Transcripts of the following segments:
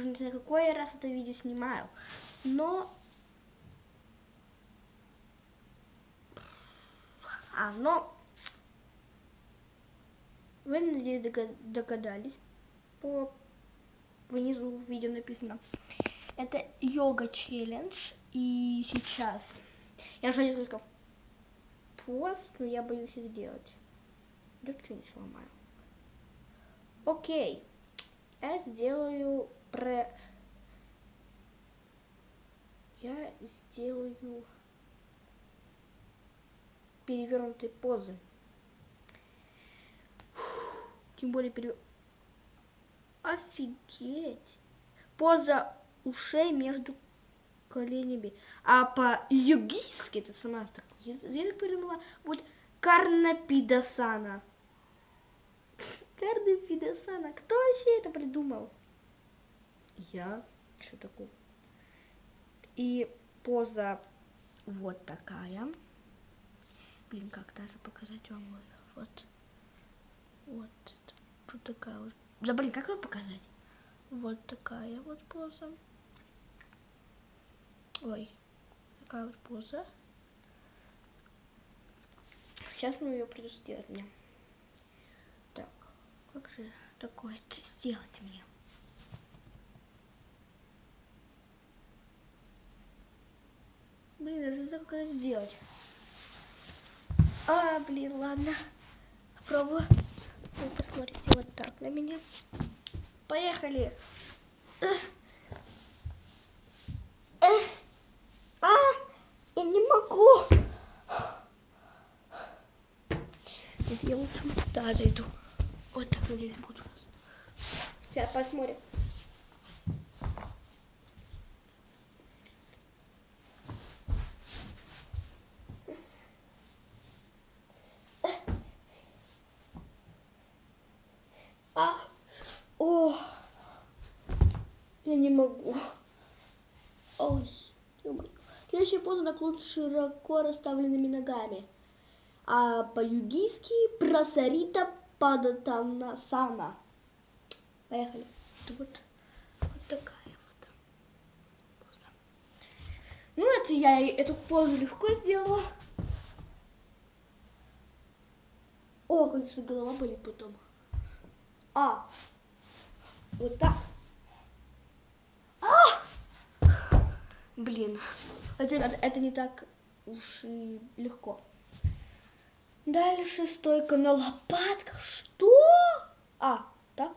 уже не знаю, какой я раз это видео снимаю. Но... А, но... Вы, надеюсь, догадались. По внизу в видео написано. Это йога челлендж. И сейчас я уже несколько пост, но я боюсь их делать. Да что не сломаю. Окей. Я сделаю про... Я сделаю перевернутые позы. Тем более пере... Офигеть! Поза ушей между коленями. А по-югийски, это сама язык придумала, будет карнапидасана. Карнапидасана. Кто вообще это придумал? Я. Что такое? И поза вот такая. Блин, как даже показать вам вот. Вот. Вот такая вот. Да блин, как ее показать? Вот такая вот поза. Ой, такая вот поза. Сейчас мы ее придется. Так, как же такое сделать мне? Забыла, как это сделать. А, блин, ладно. Попробую. Вы посмотрите вот так на меня. Поехали. А, я не могу. Я лучше вот туда зайду. Вот так, надеюсь, буду. Сейчас посмотрим. А, о, я не могу. Ой, Следующая поза наклон широко расставленными ногами. А по-югийски прасарита падатанасана. Поехали. Вот, вот такая вот поза. Ну, это я эту позу легко сделала. О, конечно, голова болит потом. А, вот так. А! Блин, это, это не так уж и легко. Дальше стойка на лопатках. Что? А, так?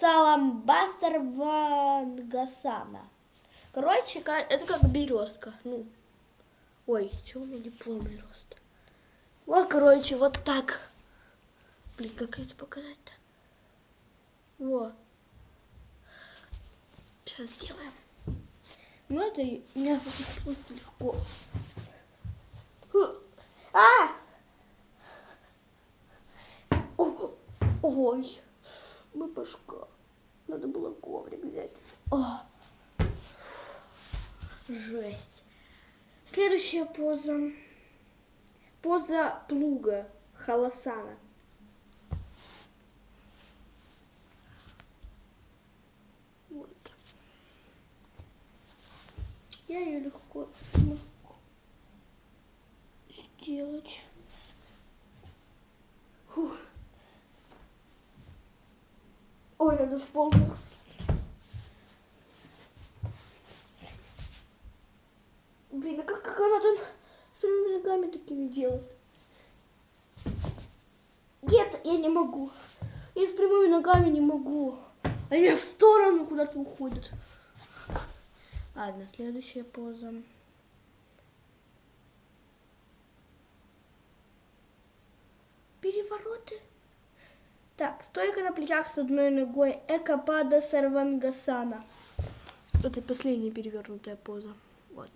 Саламбасар Вангасана. Короче, это как березка. Ну, ой, чего у меня не полный рост? Вот, короче, вот так. Блин, как это показать-то? Вот. Сейчас сделаем. Ну, это у меня получилось легко. А! О, ой, мы башка. Надо было коврик взять. О. Жесть. Следующая поза. Поза плуга халасана. Я ее легко смогу сделать. Фух. Ой, надо в пол. Блин, а как, как она там с прямыми ногами такими делает? Нет, я не могу. Я с прямыми ногами не могу. Они в сторону куда-то уходят. Ладно, следующая поза. Перевороты. Так, стойка на плечах с одной ногой. Экопада сарвангасана. Это последняя перевернутая поза. Вот.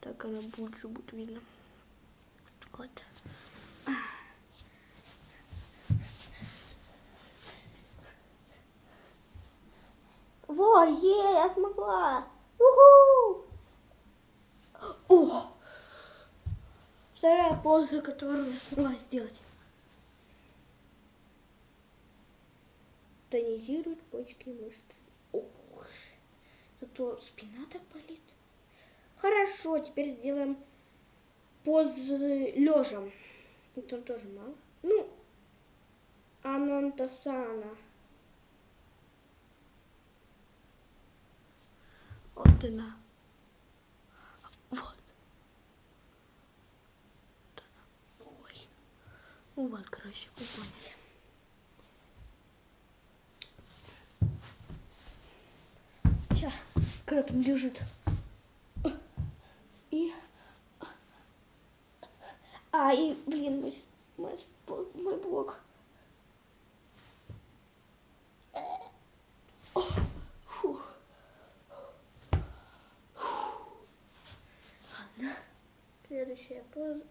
Так она лучше будет видно. Вот. Во, е, я смогла. Уху! О! Вторая поза, которую я смогла сделать. Тонизирует почки и мышцы. Ох. Зато спина так болит. Хорошо, теперь сделаем позы лежа. Это тоже мало. Ну, Анантасана. Вот она. Вот. Вот она. Ой. Вот, короче, вы поняли. Сейчас, когда там лежит. И... А, и, блин, мой, с- мой, с- мой блок. Фух. Ладно. Следующая поза,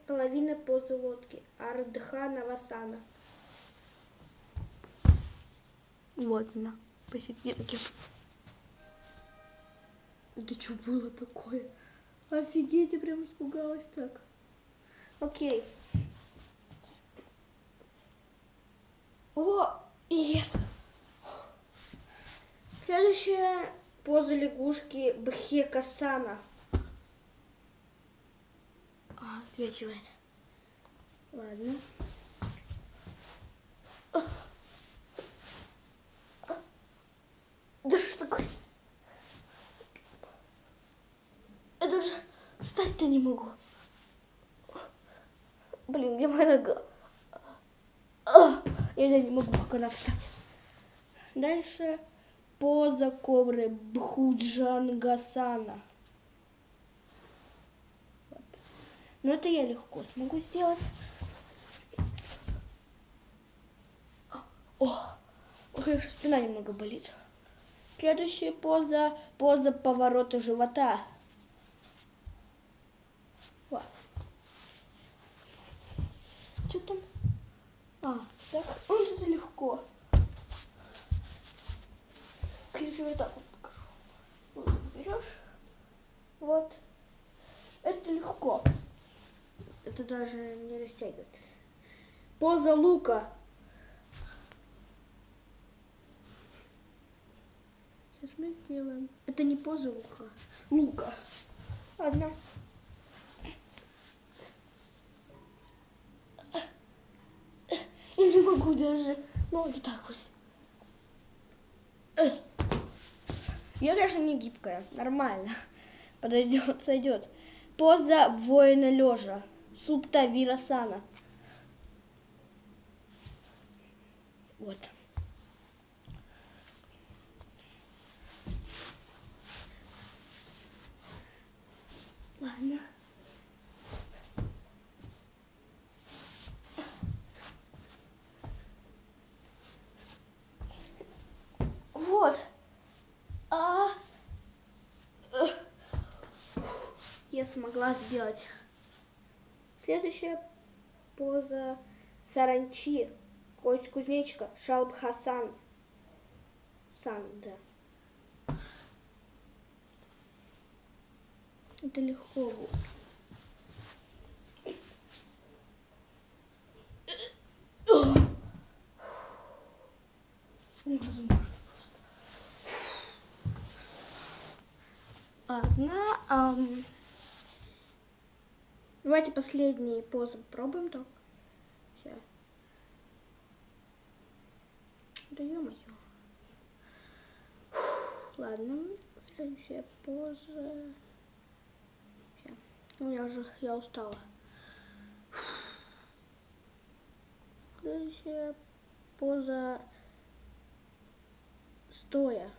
половина позы лодки. Ардха Навасана. Вот она, посерединке. Это что было такое? Офигеть, я прям испугалась так. Окей. О, yes. Следующая поза лягушки Бхекасана. А, отсвечивает. Ладно. Да что такое? Я даже встать-то не могу. Блин, где моя нога? А, Я не могу, как она встать. Дальше поза кобры Бхуджангасана. Вот. Но это я легко смогу сделать. О, конечно, спина немного болит. Следующая поза, поза поворота живота. Вот. Что там? А, так, вот это легко. Если вот так. Вот берешь. Вот. Это легко. Это даже не растягивает. Поза лука. Сейчас мы сделаем. Это не поза лука. Лука. Ладно. Я не могу даже ноги так вот. Я, конечно, не гибкая. Нормально. Подойдет, сойдет. Поза воина лежа. Супта вирасана. Вот. Ладно. Вот. А, э, я смогла сделать. Следующая поза саранчи. Кость кузнечика. Шалбхасан. Сан, да. Это легко будет. Невозможно просто. Давайте последние позы попробуем только. Сейчас. Да ё-моё. Ладно. Следующая поза. Ща. Ну, я уже, я устала. Следующая поза стоя.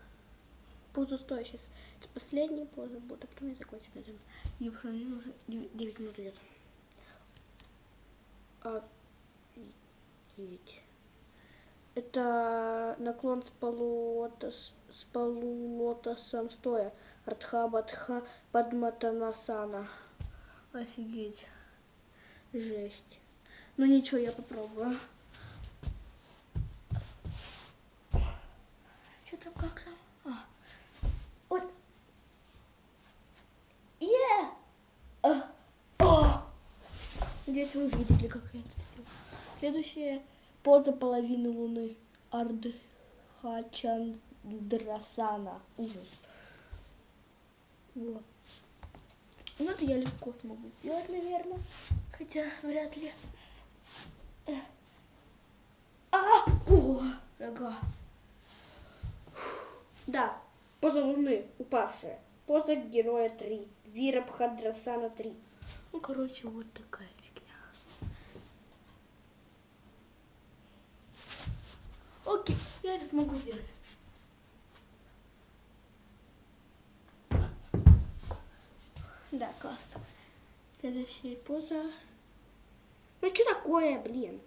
Поза стоя сейчас. Это последняя поза будет, а потом я закончу. мне уже 9 минут идет. Офигеть. Это наклон с полулотос, с полулотосом стоя. Артха Бадха Падматанасана. Офигеть. Жесть. Ну ничего, я попробую. Что там как там? А. Вот. Е! А. О! Надеюсь, вы видели, как я это сделала. Следующая поза половины луны. Ардхачандана. Драсана. Ужас. Вот. Ну, это я легко смогу сделать, наверное. Хотя, вряд ли. Э. А! О! Рога. Да, поза луны, упавшая. Поза героя 3. Вира Бхадрасана 3. Ну, короче, вот такая Окей, я это смогу сделать. Да, класс. Следующая поза. Ну, что такое, блин?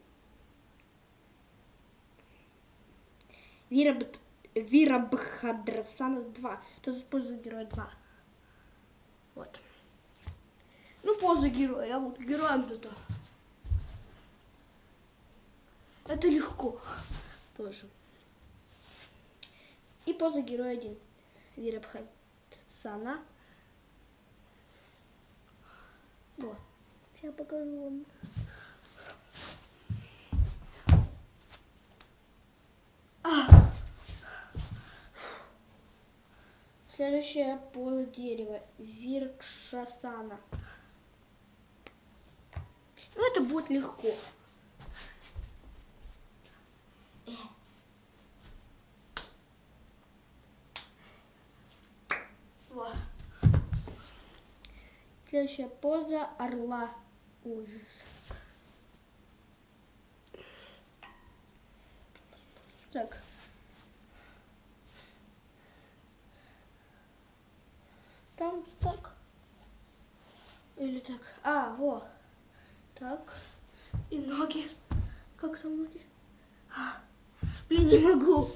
Вира, Б- Вира Бхадрасана 2. Тут использует героя 2. Вот. Ну, поза героя. Я вот героем это. Это легко. Тоже. И поза героя 1. Вира Бхадрасана. Вот. Сейчас покажу вам. А! Следующая поза дерева. Виркшасана. Ну, это будет легко. Э. Вот. Следующая поза орла. Ужас. Так. Там так. Или так. А, во. Так. И ноги. Как там ноги? А, блин, не могу.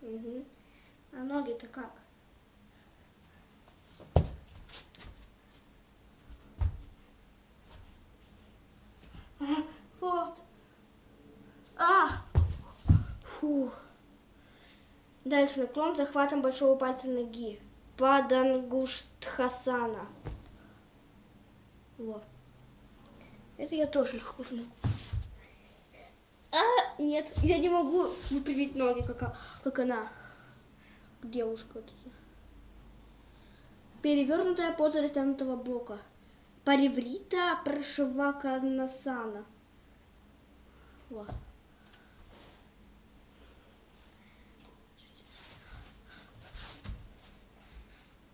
Угу. А ноги-то как? А, Вот. А! Фу. Дальше наклон захватом большого пальца ноги. Падангуштхасана. Вот. Это я тоже легко смогу. А, нет, я не могу выпрямить ноги, как, а- как она. Девушка. Перевернутая поза растянутого бока. Пареврита Прашиваканасана. Вот.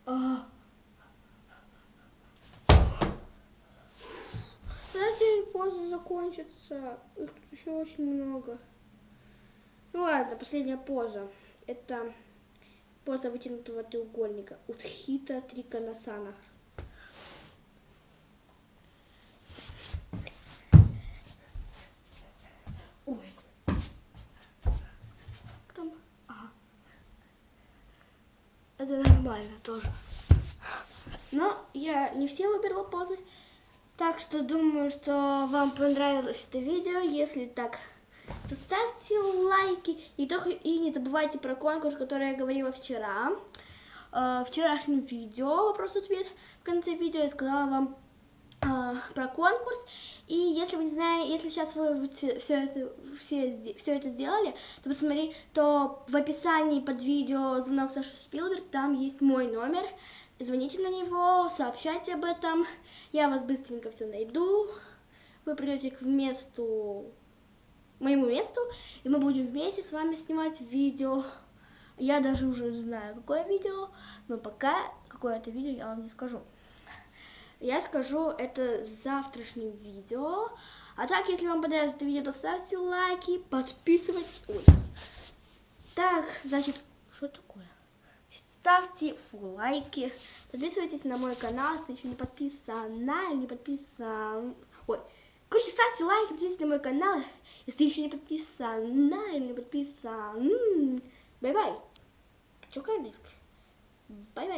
А. Знаете, поза закончится. Их тут еще очень много. Ну ладно, последняя поза. Это поза вытянутого треугольника. Утхита. Там. Ага. Это нормально тоже. Но я не все выбрала позы. Так что думаю, что вам понравилось это видео. Если так, ставьте лайки. И, то, и не забывайте про конкурс, который я говорила вчера. Э, вчерашнем видео, вопрос-ответ. В конце видео я сказала вам э, про конкурс. И если вы не знаете, если сейчас вы все это, все, все это сделали, то посмотри, то в описании под видео звонок Саши Спилберг, там есть мой номер. Звоните на него, сообщайте об этом. Я вас быстренько все найду. Вы придете к месту, моему месту, и мы будем вместе с вами снимать видео. Я даже уже знаю, какое видео, но пока какое-то видео я вам не скажу. Я скажу это завтрашнем видео. А так, если вам понравилось это видео, то ставьте лайки, подписывайтесь. Ой. Так, значит, что такое? Ставьте фу, лайки, подписывайтесь на мой канал, если еще не подписана или не подписан. Ой, короче, ставьте лайки, подписывайтесь на мой канал, если еще не подписана или не подписан. Бай-бай. Чё, Бай-бай.